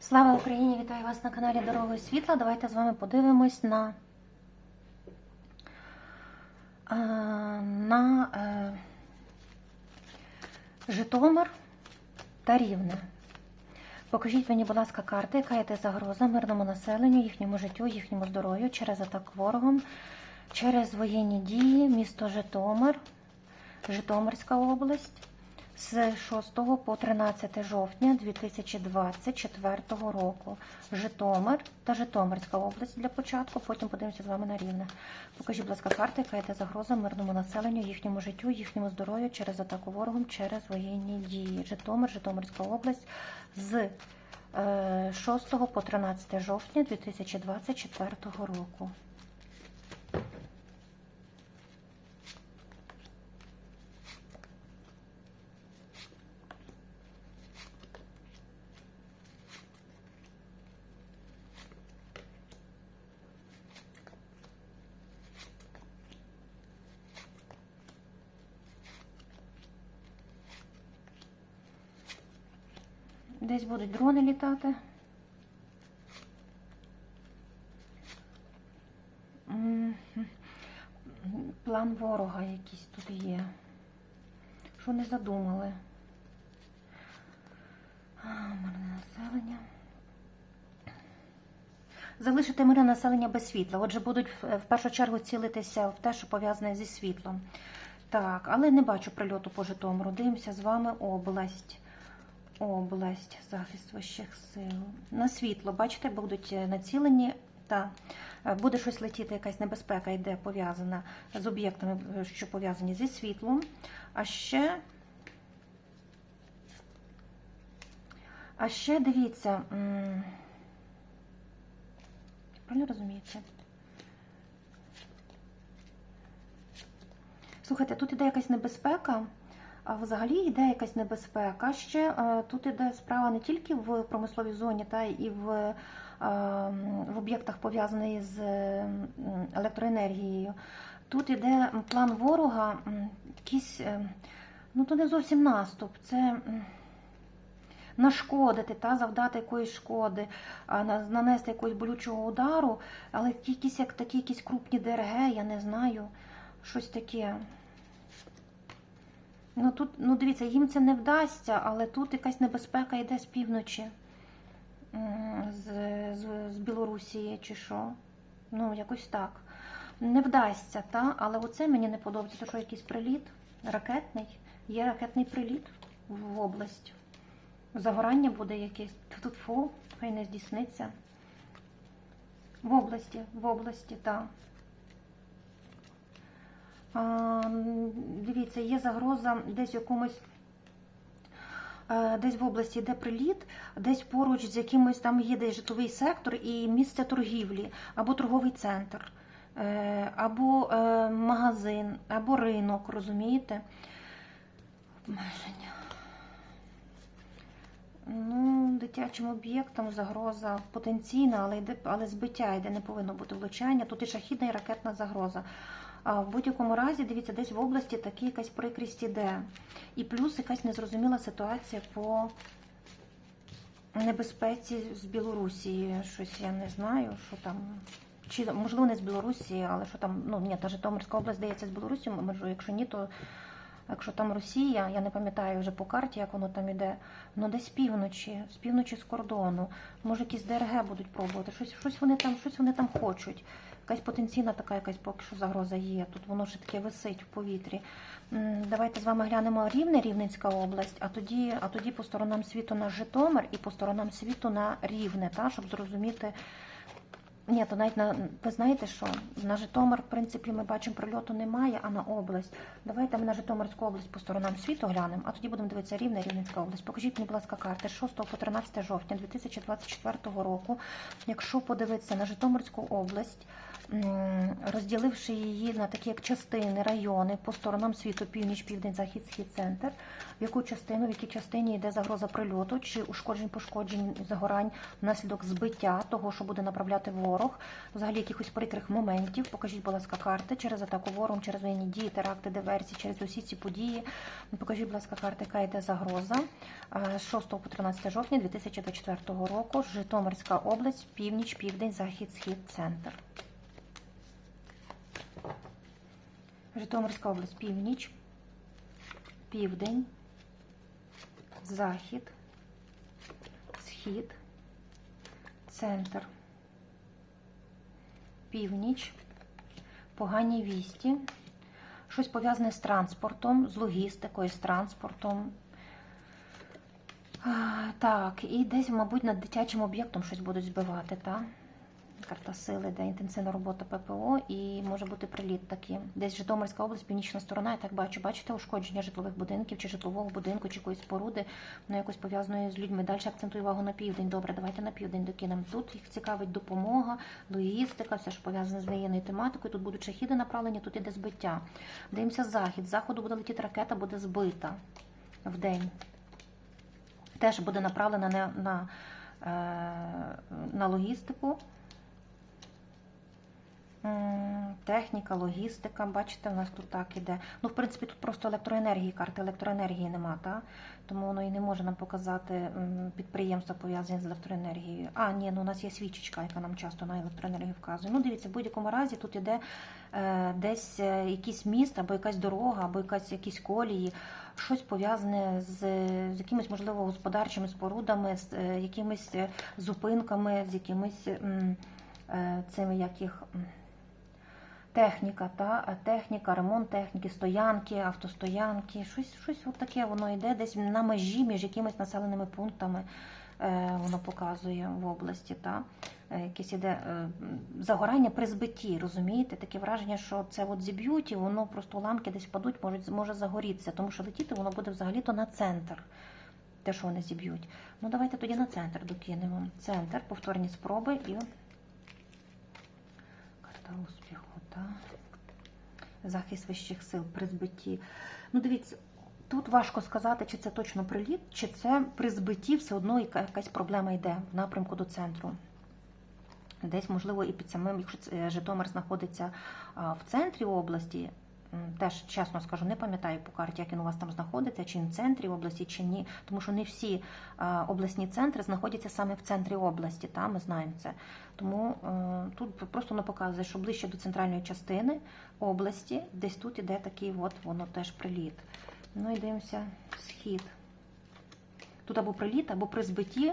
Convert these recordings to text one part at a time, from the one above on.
Слава Україні! Вітаю вас на каналі Дорогою Світла. Давайте з вами подивимось на, е, на е, Житомир та Рівне. Покажіть мені, будь ласка, карти, яка йде загроза мирному населенню, їхньому життю, їхньому здоров'ю через атаку ворогом, через воєнні дії, місто Житомир, Житомирська область з 6 по 13 жовтня 2024 року. Житомир та Житомирська область для початку, потім подивимося з вами на рівне. Покажіть, будь ласка, карти, яка йде загроза мирному населенню, їхньому життю, їхньому здоров'ю через атаку ворогом, через воєнні дії. Житомир, Житомирська область з е, 6 по 13 жовтня 2024 року. Десь будуть дрони літати. План ворога якийсь тут є. Що не задумали? Мирне населення. Залишити мирне населення без світла. Отже, будуть в першу чергу цілитися в те, що пов'язане зі світлом. Так, але не бачу прильоту по Житомиру. Дивимося з вами область. Область, захист вищих сил. На світло, бачите, будуть е, націлені. Та е, буде щось летіти, якась небезпека йде пов'язана з об'єктами, е, що пов'язані зі світлом. А ще, а ще дивіться, правильно розумієте? Слухайте, тут іде якась небезпека. А взагалі йде якась небезпека. Ще е, тут іде справа не тільки в промисловій зоні, та і в, е, в об'єктах пов'язаних з електроенергією. Тут іде план ворога, якийсь, е, ну то не зовсім наступ, це нашкодити та завдати якоїсь шкоди, нанести якогось болючого удару, але якісь як такі якісь крупні ДРГ, я не знаю, щось таке. Ну тут, ну дивіться, їм це не вдасться, але тут якась небезпека йде з півночі, з, з, з Білорусі чи що. Ну, якось так. Не вдасться, та? але оце мені не подобається. Що якийсь приліт ракетний, є ракетний приліт в область. Загорання буде якесь. Тут фу, хай не здійсниться. В області, в області, так. М, Дивіться, є загроза десь в якомусь. е, Десь в області йде приліт, десь поруч з якимось там є десь житловий сектор і місце торгівлі, або торговий центр, е, або е, магазин, або ринок, розумієте? Обмеження. Ну, дитячим об'єктам загроза потенційна, але йде, але збиття йде, не повинно бути влучання. Тут і шахідна і ракетна загроза. В будь-якому разі, дивіться, десь в області такі якась прикрість іде. І плюс якась незрозуміла ситуація по небезпеці з Білорусі. Щось я не знаю, що там. Чи можливо не з Білорусі, але що там, ну ні, та Житомирська область здається з Білорусі. Якщо ні, то якщо там Росія, я не пам'ятаю вже по карті, як воно там іде, ну десь з півночі, з півночі з кордону. Може, якісь ДРГ будуть пробувати. Щось, щось вони там, щось вони там хочуть. Якась потенційна така якась поки що загроза є. Тут воно ще таке висить в повітрі. Давайте з вами глянемо рівне Рівненська область, а тоді, а тоді по сторонам світу на Житомир і по сторонам світу на Рівне, та, щоб зрозуміти. Ні, то навіть на ви знаєте, що на Житомир, в принципі, ми бачимо прильоту немає, а на область. Давайте ми на Житомирську область по сторонам світу глянемо, а тоді будемо дивитися рівне Рівненська область. Покажіть мені, будь ласка, карти 6 по 13 жовтня 2024 року. Якщо подивитися на Житомирську область, розділивши її на такі як частини, райони по сторонам світу, північ, південь, захід, схід, центр, в яку частину, в якій частині йде загроза прильоту, чи ушкоджень, пошкоджень, загорань внаслідок збиття того, що буде направляти ворог. Ворог, взагалі якихось прикрих моментів. Покажіть, будь ласка, карти через атаку ворогом, через воєнні дії, теракти, диверсії, через усі ці події. Покажіть, будь ласка, карти, яка йде загроза Е, з 6 по 13 жовтня 2024 року. Житомирська область, північ, південь, захід, схід, центр. Житомирська область, північ, південь, захід, схід, центр, північ, погані вісті, щось пов'язане з транспортом, з логістикою, з транспортом. Так, і десь, мабуть, над дитячим об'єктом щось будуть збивати, так? Карта сили, де інтенсивна робота ППО і може бути приліт такий. Десь Житомирська область, північна сторона, я так бачу. Бачите ушкодження житлових будинків чи житлового будинку, чи якоїсь споруди, ну якось пов'язаної з людьми. Далі акцентую увагу на південь. Добре, давайте на південь докинемо. Тут їх цікавить допомога, логістика, все що пов'язане з воєнною тематикою. Тут будуть шахіди направлені, тут іде збиття. Дивимося захід. З заходу буде летіти ракета, буде збита в день. Теж буде направлена на, на, е, на логістику. Техніка, логістика, бачите, у нас тут так іде. Ну, в принципі, тут просто електроенергії, карти електроенергії нема, та? тому воно і не може нам показати підприємства пов'язані з електроенергією. А, ні, ну у нас є свічечка, яка нам часто на електроенергію вказує. Ну, дивіться, в будь-якому разі тут іде е, десь е, якийсь міст, або якась дорога, або якась, якісь колії, щось пов'язане з, з якимись, можливо, господарчими спорудами, з е, якимись е, зупинками, з якимись е, цими як їх. Техніка, та техніка, ремонт техніки, стоянки, автостоянки, щось, щось таке воно йде десь на межі між якимись населеними пунктами. Е, воно показує в області, та Е, якесь іде е, загорання при збитті, розумієте? Таке враження, що це от зіб'ють, і воно просто уламки десь впадуть, можуть може загорітися, тому що летіти воно буде взагалі-то на центр. Те, що вони зіб'ють. Ну давайте тоді на центр докинемо. Центр, повторні спроби і карта успіху. Та. Захист вищих сил при збитті. Ну, дивіться, тут важко сказати, чи це точно приліт, чи це при збитті все одно яка- якась проблема йде в напрямку до центру. Десь, можливо, і під самим, якщо Житомир знаходиться в центрі області, теж чесно скажу, не пам'ятаю по карті, як він у вас там знаходиться, чи він в центрі області, чи ні. Тому що не всі обласні центри знаходяться саме в центрі області, та, ми знаємо це. Тому е, тут просто воно показує, що ближче до центральної частини області, десь тут іде такий от воно теж приліт. Ну і дивимося схід. Тут або приліт, або при збитті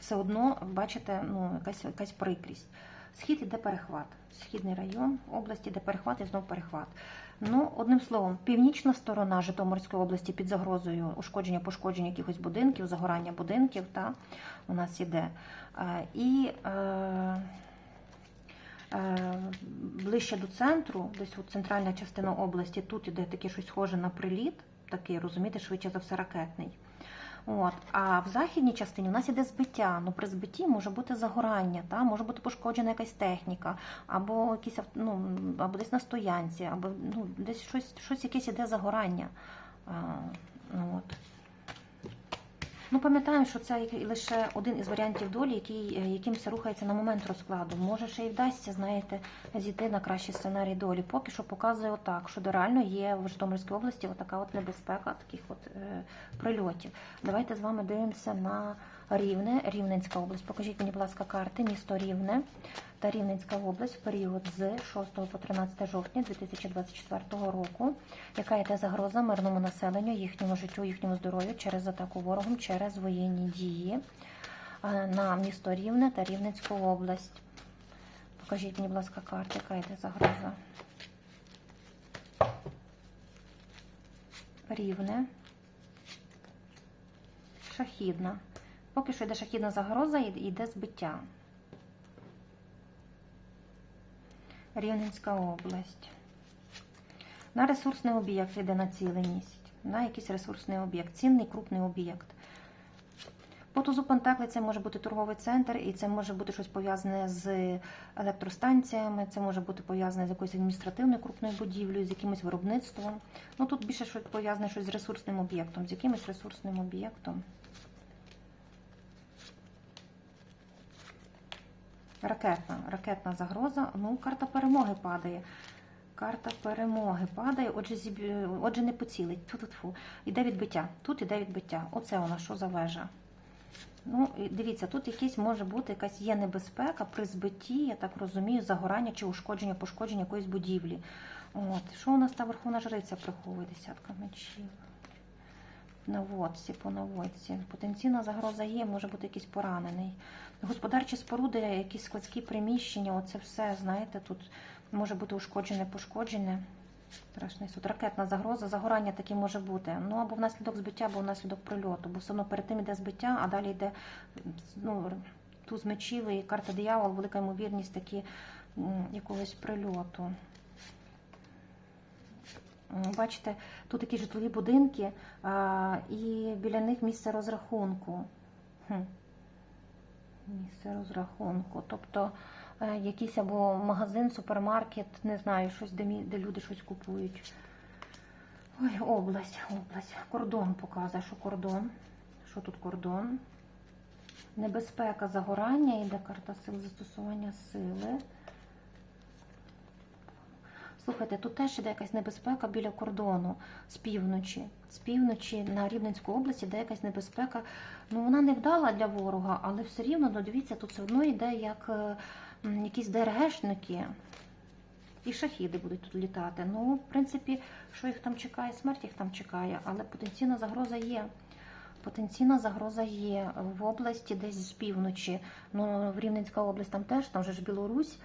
все одно, бачите, ну, якась, якась прикрість. Схід іде перехват. Східний район області, де перехват і знов перехват. Ну, одним словом, північна сторона Житомирської області під загрозою ушкодження, пошкодження якихось будинків, загорання будинків, та, у нас іде. Е, І е, е, ближче до центру, десь от центральна частина області, тут іде таке щось схоже на приліт, такий, розумієте, швидше за все ракетний. От. А в західній частині у нас іде збиття. Ну, при збитті може бути загорання, та? може бути пошкоджена якась техніка, або якісь ну, або десь на стоянці, або ну, десь щось, щось якесь іде загорання. А, ну, от. Ну, пам'ятаємо, що це лише один із варіантів долі, який, е, яким все рухається на момент розкладу. Може, ще й вдасться, знаєте, зійти на кращий сценарій долі. Поки що показує отак, що реально є в Житомирській області отака от небезпека таких от е, прильотів. Давайте з вами дивимося на Рівне, Рівненська область. Покажіть мені, будь ласка, карти, місто Рівне та Рівненська область в період з 6 по 13 жовтня 2024 року. Яка йде загроза мирному населенню, їхньому життю, їхньому здоров'ю через атаку ворогом, через воєнні дії е, на місто Рівне та Рівненську область. Покажіть мені, будь ласка, карти, яка йде загроза. Рівне. Шахідна. Поки що йде шахідна загроза і йде збиття. Рівненська область. На ресурсний об'єкт йде націленість. На якийсь ресурсний об'єкт, цінний крупний об'єкт. По тузу Пентаклі це може бути торговий центр, і це може бути щось пов'язане з електростанціями, це може бути пов'язане з якоюсь адміністративною крупною будівлею, з якимось виробництвом. Ну тут більше щось пов'язане щось з ресурсним об'єктом, з якимось ресурсним об'єктом. Ракетна, ракетна загроза. Ну, карта перемоги падає. Карта перемоги падає, отже, зіб... отже не поцілить. Ту-ту-ту. Іде відбиття. Тут іде відбиття. Оце нас що за вежа. Ну, дивіться, тут якийсь може бути якась є небезпека при збитті, я так розумію, загорання чи ушкодження, пошкодження якоїсь будівлі. От. Що у нас та верховна жриця приховує? Десятка мечів. Наводці, по наводці. Потенційна загроза є, може бути якийсь поранений. Господарчі споруди, якісь складські приміщення, оце все, знаєте, тут може бути ушкоджене, пошкоджене. Страшний суд. Ракетна загроза, загорання таке може бути. Ну або внаслідок збиття, або внаслідок прильоту. Бо все одно перед тим йде збиття, а далі йде ну, туз мечів і карта диявол, велика ймовірність такі якогось прильоту. Бачите, тут такі житлові будинки, і біля них місце розрахунку. Місце розрахунку. Тобто е, якийсь або магазин, супермаркет, не знаю, щось, де, де люди щось купують. Ой, область, область. Кордон показує, що кордон. Що тут кордон? Небезпека загорання, йде карта сил застосування сили. Слухайте, тут теж іде якась небезпека біля кордону з півночі. З півночі на Рівненську область іде якась небезпека. Ну вона не вдала для ворога, але все рівно, ну дивіться, тут все одно йде як е, якісь ДРГшники. І шахіди будуть тут літати. Ну, в принципі, що їх там чекає, смерть їх там чекає, але потенційна загроза є. Потенційна загроза є в області, десь з півночі. Ну, в Рівненська область там теж, там же ж Білорусь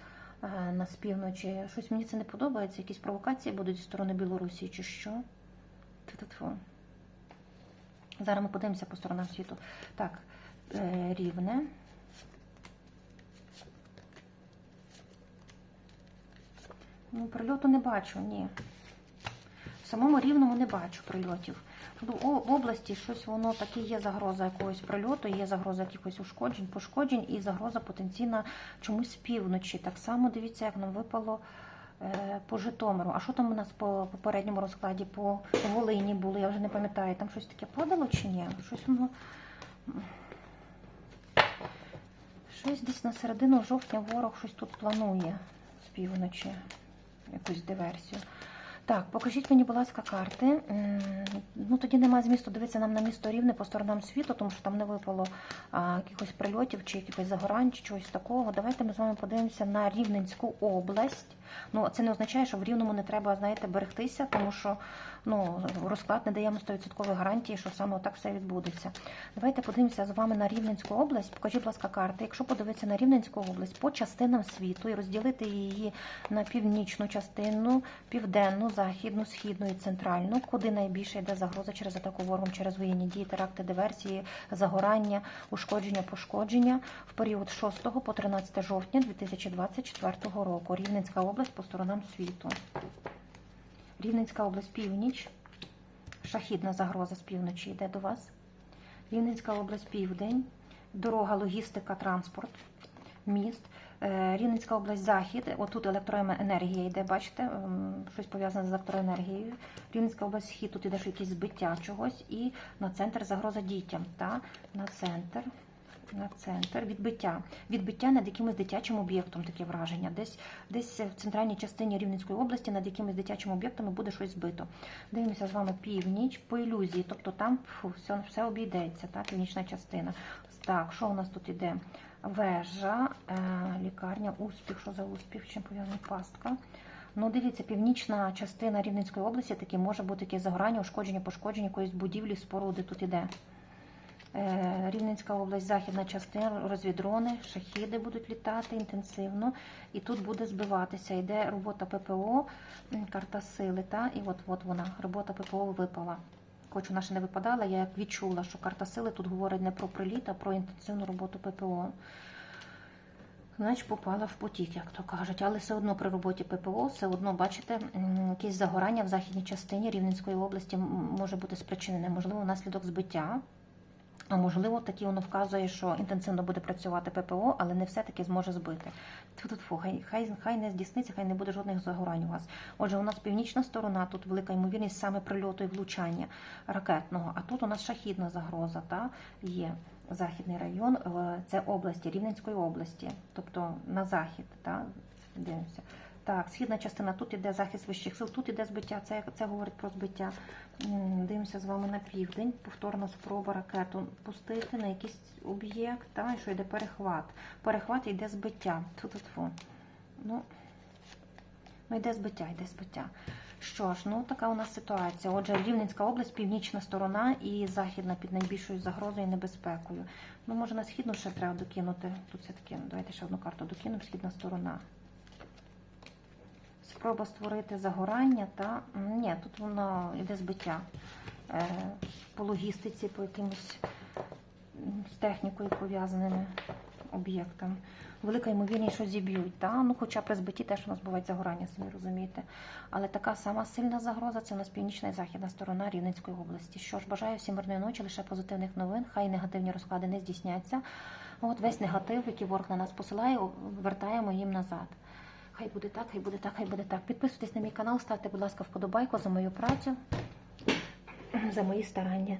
на півночі. Щось мені це не подобається. Якісь провокації будуть зі сторони Білорусі чи що. Тьфу-тьфу. Зараз ми подивимося по сторонам світу. Так, е, рівне. Ну, прильоту не бачу, ні. В самому рівному не бачу прильотів. Ну, В області щось воно таке є загроза якогось прильоту, є загроза якихось ушкоджень, пошкоджень і загроза потенційна чомусь півночі. Так само дивіться, як нам випало е, по Житомиру. А що там у нас по попередньому розкладі по Волині було? Я вже не пам'ятаю, там щось таке падало чи ні? Щось воно. Щось десь на середину жовтня ворог щось тут планує з півночі, якусь диверсію. Так, покажіть мені, будь ласка, карти. Ну тоді немає змісту дивитися нам на місто рівне по сторонам світу, тому що там не випало а, якихось прильотів чи якихось загорань, чи чогось такого. Давайте ми з вами подивимося на Рівненську область. Ну, це не означає, що в Рівному не треба, знаєте, берегтися, тому що ну, розклад не даємо 100% гарантії, що саме так все відбудеться. Давайте подивимося з вами на Рівненську область. Покажіть, будь ласка, карти. Якщо подивитися на Рівненську область по частинам світу і розділити її на північну частину, південну, західну, східну і центральну, куди найбільше йде загроза через атаку ворогом, через воєнні дії, теракти, диверсії, загорання, ушкодження, пошкодження в період 6 по 13 жовтня 2024 року. Рівненська область по сторонам світу. Рівненська область північ. Шахідна загроза з півночі йде до вас. Рівненська область південь, дорога, логістика, транспорт, міст. Е, Рівненська область захід. Отут електроенергія йде, бачите, щось пов'язане з електроенергією. Рівненська область схід, тут іде ж якесь збиття чогось, і на центр загроза дітям. Та? На центр. На центр відбиття. Відбиття над якимось дитячим об'єктом, таке враження. Десь, десь в центральній частині Рівненської області над якимись дитячими об'єктами буде щось збито. Дивимося з вами північ по ілюзії, тобто там фу, все, все обійдеться, та, північна частина. Так, що у нас тут іде? Вежа, е, лікарня, успіх, що за успіх, чим пов'язана пастка. Ну, дивіться, північна частина Рівненської області таки може бути таке загорання, ушкодження, пошкодження якоїсь будівлі, споруди тут іде. Е, Рівненська область, західна частина, розвідрони, шахіди будуть літати інтенсивно, і тут буде збиватися. Йде робота ППО, карта сили, та і от от вона, робота ППО випала. Хоч вона ще не випадала, я як відчула, що карта сили тут говорить не про приліт, а про інтенсивну роботу ППО. Значить, попала в потік, як то кажуть. Але все одно при роботі ППО, все одно, бачите, м, якесь загорання в західній частині Рівненської області може бути спричинене, можливо, внаслідок збиття. А можливо, таки воно вказує, що інтенсивно буде працювати ППО, але не все-таки зможе збити. Тьфу-тьфу, хай, хай, хай не здійсниться, хай не буде жодних загорань у вас. Отже, у нас північна сторона, тут велика ймовірність саме прильоту і влучання ракетного, а тут у нас шахідна загроза та, є. західний район, е, це області, Рівненської області, тобто на захід. Так? Дивимося. Так, східна частина, тут іде захист вищих сил, тут іде збиття, це, це говорить про збиття. Дивимося з вами на південь, повторна спроба ракету пустити на якийсь об'єкт, та, що йде перехват. Перехват йде збиття. Тут, тут, фу. Ну, ну, йде збиття, йде збиття. Що ж, ну така у нас ситуація. Отже, Рівненська область, північна сторона і західна під найбільшою загрозою і небезпекою. Ну, може, на східну ще треба докинути. Тут все-таки, давайте ще одну карту докинемо, східна сторона. Спроба створити загорання та. Ні, тут воно йде збиття е, по логістиці, по якимось з технікою пов'язаними об'єктам. Велика ймовірність, що зіб'ють. Та? Ну, хоча при збитті теж у нас бувають загорання, самі розумієте. Але така сама сильна загроза це у нас північна і західна сторона Рівненської області. Що ж, бажаю всім мирної ночі, лише позитивних новин. Хай негативні розклади не здійсняться. От весь негатив, який ворог на нас посилає, вертаємо їм назад. Хай буде так, хай буде так, хай буде так. Підписуйтесь на мій канал, ставте, будь ласка, вподобайку за мою працю, за мої старання.